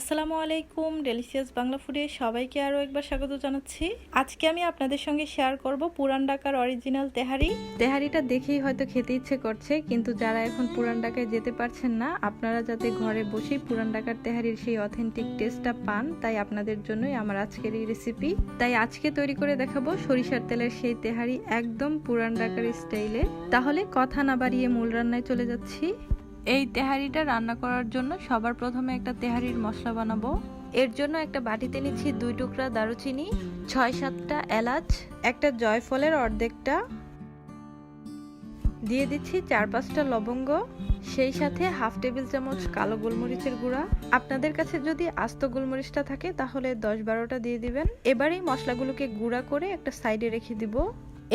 আসসালামু আলাইকুম ডেলিসিয়াস বাংলা ফুডে সবাইকে আরও একবার স্বাগত জানাচ্ছি। আজকে আমি আপনাদের সঙ্গে শেয়ার করব পুরান ঢাকার অরিজিনাল তেহারি। তেহারিটা দেখেই হয়তো খেতে ইচ্ছে করছে, কিন্তু যারা এখন পুরান ঢাকায় যেতে পারছেন না, আপনারা যাতে ঘরে বসেই পুরান ঢাকার তেহারির সেই অথেন্টিক টেস্টটা পান, তাই আপনাদের জন্যই আমার আজকের এই রেসিপি তাই আজকে তৈরি করে দেখাবো সরিষার তেলের সেই তেহারি একদম পুরান ঢাকার স্টাইলে তাহলে কথা না বাড়িয়ে মূল রান্নায় চলে যাচ্ছি। এই তেহারিটা রান্না করার জন্য সবার প্রথমে একটা তেহারির মশলা বানাবো। এর জন্য একটা বাটিতে নিচ্ছি দুই টুকরা দারুচিনি, ছয় সাতটা এলাচ, একটা জয়ফলের অর্ধেকটা। দিয়ে দিচ্ছি চার পাঁচটা লবঙ্গ, সেই সাথে হাফ টেবিল চামচ কালো গোলমরিচের গুঁড়া। আপনাদের কাছে যদি আস্ত গোলমরিচটা থাকে তাহলে দশ বারোটা দিয়ে দিবেন। এবার এই মশলাগুলোকে গুঁড়া করে একটা সাইডে রেখে দিব।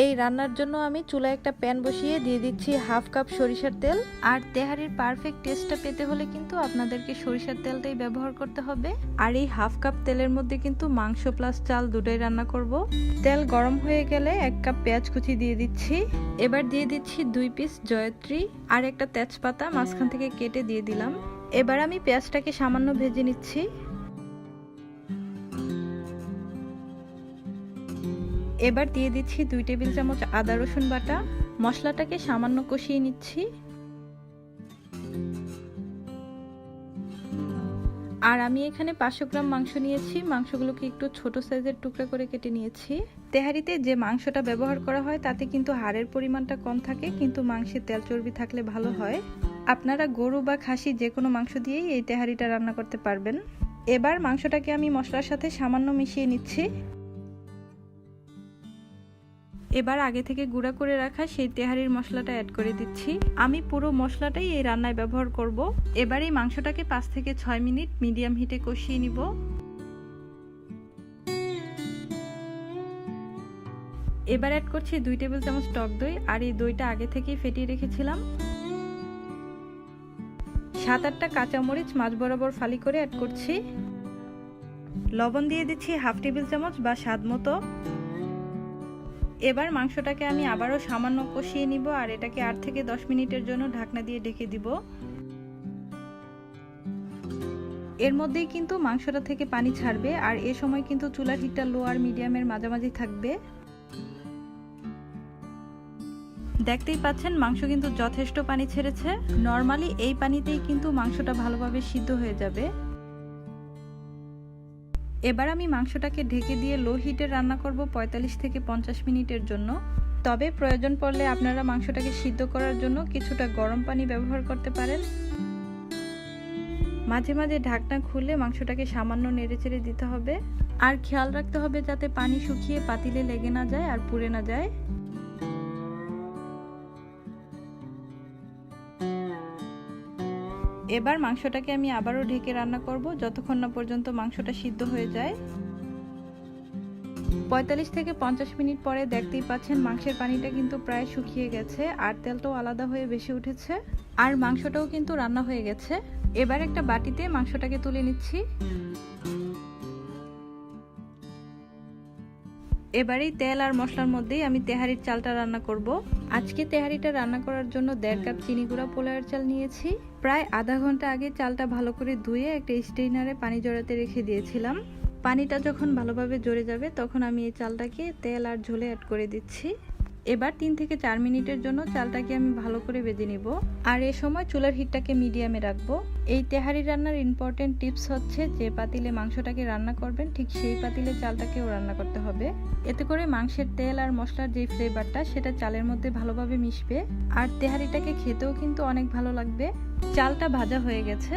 এই রান্নার জন্য আমি চুলায় একটা প্যান বসিয়ে দিয়ে দিচ্ছি হাফ কাপ সরিষার তেল। আর তেহারির পারফেক্ট টেস্টটা পেতে হলে কিন্তু আপনাদেরকে সরিষার তেলটাই ব্যবহার করতে হবে। আর এই হাফ কাপ তেলের মধ্যে কিন্তু মাংস প্লাস চাল দুটোই রান্না করব। তেল গরম হয়ে গেলে এক কাপ পেঁয়াজ কুচি দিয়ে দিচ্ছি। এবার দিয়ে দিচ্ছি দুই পিস জয়ত্রী আর একটা তেজপাতা মাঝখান থেকে কেটে দিয়ে দিলাম। এবার আমি পেঁয়াজটাকে সামান্য ভেজে নিচ্ছি। এবার দিয়ে দিচ্ছি দুই টেবিল চামচ আদা রসুন বাটা। মশলাটাকে সামান্য কষিয়ে নিচ্ছি। আর আমি এখানে পাঁচশো গ্রাম মাংস নিয়েছি। মাংসগুলোকে একটু ছোট সাইজের টুকরা করে কেটে নিয়েছি। তেহারিতে যে মাংসটা ব্যবহার করা হয়, তাতে কিন্তু হাড়ের পরিমাণটা কম থাকে, কিন্তু মাংসের তেল চর্বি থাকলে ভালো হয়। আপনারা গরু বা খাসি যে কোনো মাংস দিয়েই এই তেহারিটা রান্না করতে পারবেন। এবার মাংসটাকে আমি মশলার সাথে সামান্য মিশিয়ে নিচ্ছি। এবার আগে থেকে গুঁড়া করে রাখা সেই তেহারির মশলাটা অ্যাড করে দিচ্ছি। আমি পুরো মশলাটাই এই রান্নায় ব্যবহার করব। এবার এই মাংসটাকে পাঁচ থেকে ছয় মিনিট মিডিয়াম হিটে কষিয়ে নিব। এবার অ্যাড করছি দুই টেবিল চামচ টক দই, আর এই দইটা আগে থেকেই ফেটিয়ে রেখেছিলাম। সাত আটটা কাঁচামরিচ মাছ বরাবর ফালি করে অ্যাড করছি। লবণ দিয়ে দিচ্ছি হাফ টেবিল চামচ বা স্বাদ মতো। এবার মাংসটাকে আমি আবারও সামান্য কষিয়ে নিব আর এটাকে আট থেকে দশ মিনিটের জন্য ঢাকনা দিয়ে ঢেকে দিব। এর মধ্যেই কিন্তু মাংসটা থেকে পানি ছাড়বে আর এ সময় কিন্তু চুলার হিটটা লো আর মিডিয়ামের মাঝামাঝি থাকবে। দেখতেই পাচ্ছেন, মাংস কিন্তু যথেষ্ট পানি ছেড়েছে। নর্মালি এই পানিতেই কিন্তু মাংসটা ভালোভাবে সিদ্ধ হয়ে যাবে। এবার আমি মাংসটাকে ঢেকে দিয়ে লো হিটে রান্না করব ৪৫ থেকে পঞ্চাশ মিনিটের জন্য। তবে প্রয়োজন পড়লে আপনারা মাংসটাকে সিদ্ধ করার জন্য কিছুটা গরম পানি ব্যবহার করতে পারেন। মাঝে মাঝে ঢাকনা খুলে মাংসটাকে সামান্য নেড়েচেড়ে দিতে হবে। আর খেয়াল রাখতে হবে যাতে পানি শুকিয়ে পাতিলে লেগে না যায় আর পুড়ে না যায়। এবার মাংসটাকে আমি আবারও ঢেকে রান্না করব। যতক্ষণ না পর্যন্ত মাংসটা সিদ্ধ হয়ে যায়। পঁয়তাল্লিশ থেকে পঞ্চাশ মিনিট পরে দেখতেই পাচ্ছেন মাংসের পানিটা কিন্তু প্রায় শুকিয়ে গেছে আর তেলটাও আলাদা হয়ে বেশি উঠেছে। আর মাংসটাও কিন্তু রান্না হয়ে গেছে। এবার একটা বাটিতে মাংসটাকে তুলে নিচ্ছি। এবারেই তেল আর মশলার মধ্যেই আমি তেহারির চালটা রান্না করব। আজকে তেহারিটা রান্না করার জন্য দেড় কাপ চিনি গুঁড়া পোলার চাল নিয়েছি। প্রায় আধা ঘণ্টা আগে চালটা ভালো করে ধুয়ে একটা স্টেইনারে পানি জড়াতে রেখে দিয়েছিলাম। পানিটা যখন ভালোভাবে জড়ে যাবে, তখন আমি এই চালটাকে তেল আর ঝোলে অ্যাড করে দিচ্ছি। এবার তিন থেকে চার মিনিটের জন্য চালটাকে আমি ভালো করে বেজে নিব। আর এ সময় চুলার হিটটাকে মিডিয়ামে রাখব। এই তেহারি রান্নার ইম্পর্টেন্ট টিপস হচ্ছে যে পাতিলে মাংসটাকে রান্না করবেন, ঠিক সেই পাতিলে চালটাকেও রান্না করতে হবে। এতে করে মাংসের তেল আর মশলার যে ফ্লেভারটা সেটা চালের মধ্যে ভালোভাবে মিশবে। আর তেহারিটাকে খেতেও কিন্তু অনেক ভালো লাগবে। চালটা ভাজা হয়ে গেছে।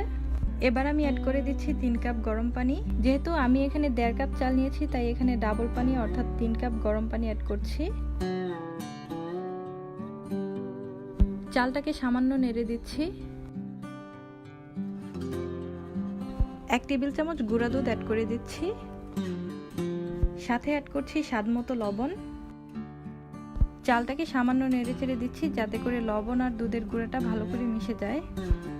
এবার আমি অ্যাড করে দিচ্ছি তিন কাপ গরম পানি। যেহেতু আমি এখানে দেড় কাপ চাল নিয়েছি, তাই এখানে ডাবল পানি অর্থাৎ তিন কাপ গরম পানি অ্যাড করছি। চালটাকে সামান্য নেড়ে দিচ্ছি। এক টেবিল চামচ গুঁড়া দুধ অ্যাড করে দিচ্ছি। সাথে অ্যাড করছি স্বাদ মতো লবণ। চালটাকে সামান্য নেড়ে চেড়ে দিচ্ছি যাতে করে লবণ আর দুধের গুঁড়াটা ভালো করে মিশে যায়।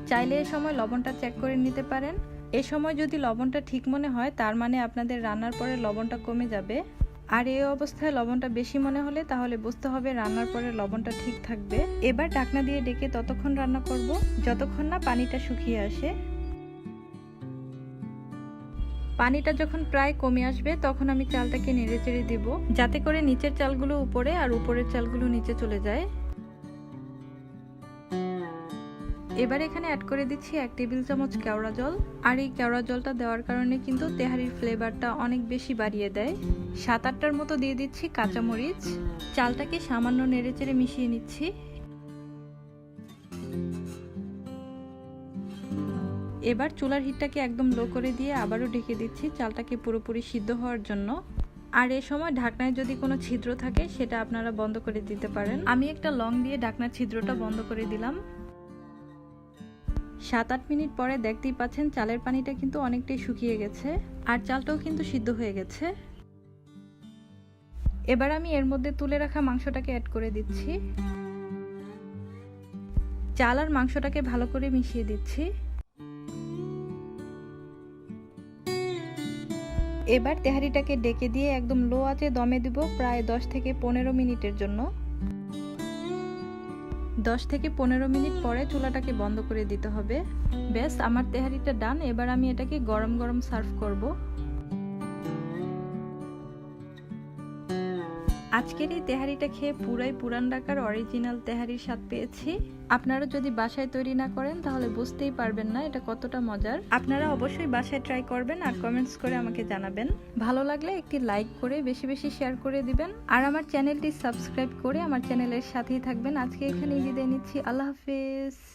চাইলে এ সময় লবণটা চেক করে নিতে পারেন। এ সময় যদি লবণটা ঠিক মনে হয়, তার মানে আপনাদের রান্নার পরে লবণটা কমে যাবে। আর এই অবস্থায় লবণটা বেশি মনে হলে তাহলে বুঝতে হবে রান্নার পরে লবণটা ঠিক থাকবে। এবার ঢাকনা দিয়ে ডেকে ততক্ষণ রান্না করব। যতক্ষণ না পানিটা শুকিয়ে আসে। পানিটা যখন প্রায় কমে আসবে, তখন আমি চালটাকে নেড়ে চেড়ে দিব। যাতে করে নিচের চালগুলো উপরে আর উপরের চালগুলো নিচে চলে যায়। এবার এখানে অ্যাড করে দিচ্ছি এক টেবিল চামচ কেওড়া জল। আর এই কেওড়া জলটা দেওয়ার কারণে কিন্তু তেহারির ফ্লেভারটা অনেক বেশি বাড়িয়ে দেয়। সাত আটটার মতো দিয়ে দিচ্ছি কাঁচামরিচ। চালটাকে সামান্য নেড়েচেড়ে মিশিয়ে নিচ্ছি। এবার চুলার হিটটাকে একদম লো করে দিয়ে আবারও ঢেকে দিচ্ছি। চালটাকে পুরোপুরি সিদ্ধ হওয়ার জন্য। আর এ সময় ঢাকনায় যদি কোনো ছিদ্র থাকে, সেটা আপনারা বন্ধ করে দিতে পারেন। আমি একটা লং দিয়ে ঢাকনার ছিদ্রটা বন্ধ করে দিলাম। সাত আট মিনিট পরে দেখতেই পাচ্ছেন চালের পানিটা কিন্তু অনেকটাই শুকিয়ে গেছে, আর চালটাও কিন্তু সিদ্ধ হয়ে গেছে। এবার আমি এর মধ্যে তুলে রাখা মাংসটাকে অ্যাড করে দিচ্ছি। চাল আর মাংসটাকে ভালো করে মিশিয়ে দিচ্ছি। এবার তেহারিটাকে ডেকে দিয়ে একদম লো আঁচে দমে দিব প্রায় দশ থেকে পনেরো মিনিটের জন্য। দশ থেকে পনেরো মিনিট পরে চুলাটাকে বন্ধ করে দিতে হবে। ব্যাস, আমার তেহারিটা ডান, এবার আমি এটাকে গরম গরম সার্ভ করব। আজকের এই তেহারিটা খেয়ে পুরাই পুরান ঢাকার অরিজিনাল তেহারির স্বাদ পেয়েছি। আপনারা যদি বাসায় তৈরি না করেন, তাহলে বুঝতেই পারবেন না এটা কতটা মজার। আপনারা অবশ্যই বাসায় ট্রাই করবেন আর কমেন্টস করে আমাকে জানাবেন। ভালো লাগলে একটি লাইক করে বেশি বেশি শেয়ার করে দিবেন। আর আমার চ্যানেলটি সাবস্ক্রাইব করে আমার চ্যানেলের সাথেই থাকবেন। আজকে এখানেই বিদায় নিচ্ছি। আল্লাহ হাফিজ।